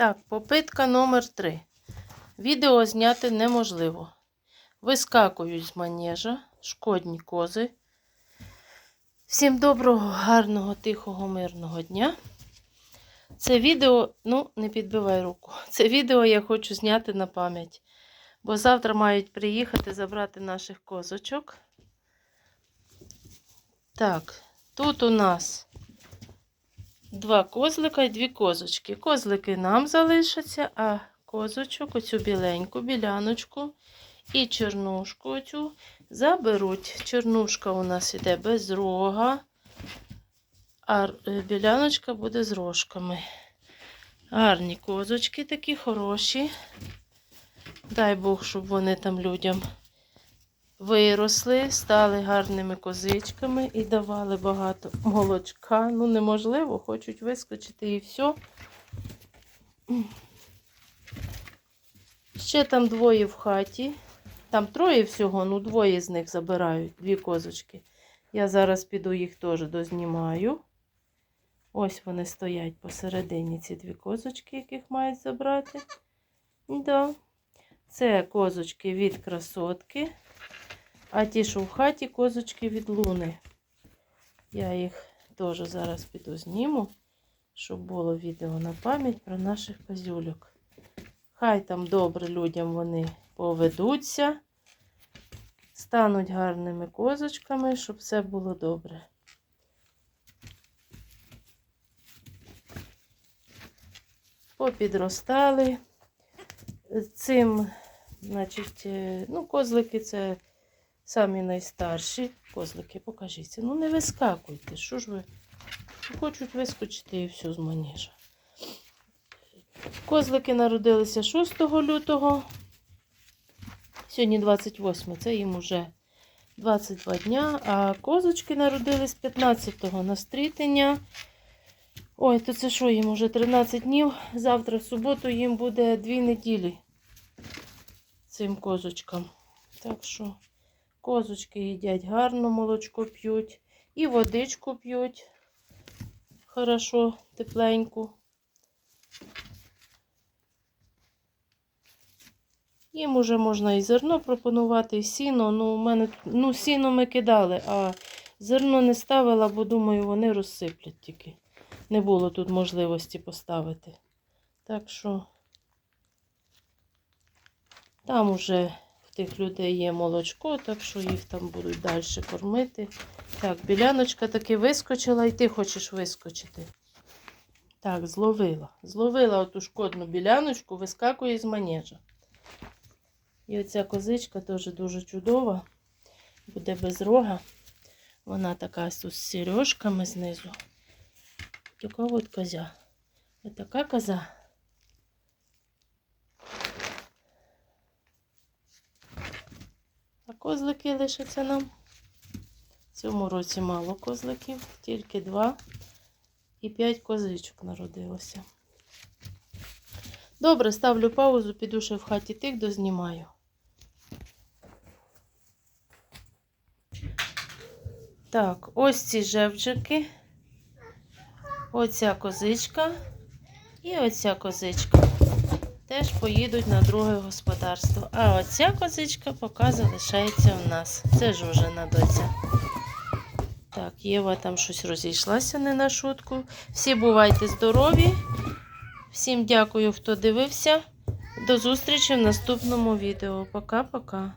Так, попитка номер 3. Відео зняти неможливо. Вискакують з манежа, шкодні кози. Всім доброго, гарного, тихого, мирного дня. Це відео, ну, не підбивай руку. Це відео я хочу зняти на пам'ять. Бо завтра мають приїхати забрати наших козочок. Так, тут у нас два козлика і дві козочки. Козлики нам залишаться, а козочок, оцю біленьку біляночку і чорнушку оцю заберуть. Чорнушка у нас іде без рога, а е, біляночка буде з рожками. Гарні козочки такі хороші. Дай Бог, щоб вони там людям виросли, стали гарними козичками і давали багато молочка. Ну, неможливо, хочуть вискочити і все. Ще там двоє в хаті. Там троє всього, ну двоє з них забирають, дві козочки. Я зараз піду їх теж дознімаю. Ось вони стоять посередині, ці дві козочки, яких мають забрати. Да. Це козочки від красотки. А ті, що в хаті, козочки від луни. Я їх теж зараз піду зніму, щоб було відео на пам'ять про наших козюльок. Хай там добре людям вони поведуться, стануть гарними козочками, щоб все було добре. Попідростали. Цим, значить, е, ну, козлики це самі найстарші. Козлики, покажіться. Ну, не вискакуйте. Що ж ви? Хочуть вискочити і все з маніжа. Козлики народилися 6 лютого. Сьогодні 28, це їм уже 22 дня. А козочки народились 15-го на стрітення. Ой, то це що їм уже 13 днів. Завтра в суботу їм буде 2 неділі цим козочкам. Так що козочки їдять гарно, молочко п'ють. І водичку п'ють. Хорошо, тепленьку. Їм уже можна і зерно пропонувати, і сіно. Ну, у мене ну, сіно ми кидали, а зерно не ставила, бо думаю, вони розсиплять тільки. Не було тут можливості поставити. Так що там уже тих людей є молочко, так що їх там будуть далі кормити. Так, біляночка таки вискочила, і ти хочеш вискочити. Так, зловила. Зловила оту шкодну біляночку, вискакує з манежа. І оця козичка теж дуже чудова. Буде без рога. Вона така з сережками знизу. Така от козя. Ось така коза. Козлики лишаться нам. В цьому році мало козликів, тільки два і п'ять козичок народилося. Добре, ставлю паузу, піду ще в хаті тих дознімаю. Так, ось ці жевджики. Оця козичка і оця козичка. Теж поїдуть на друге господарство. А оця козичка поки залишається у нас. Це жужина доця. Так, Єва там щось розійшлася не на шутку. Всі бувайте здорові. Всім дякую, хто дивився. До зустрічі в наступному відео. Пока-пока.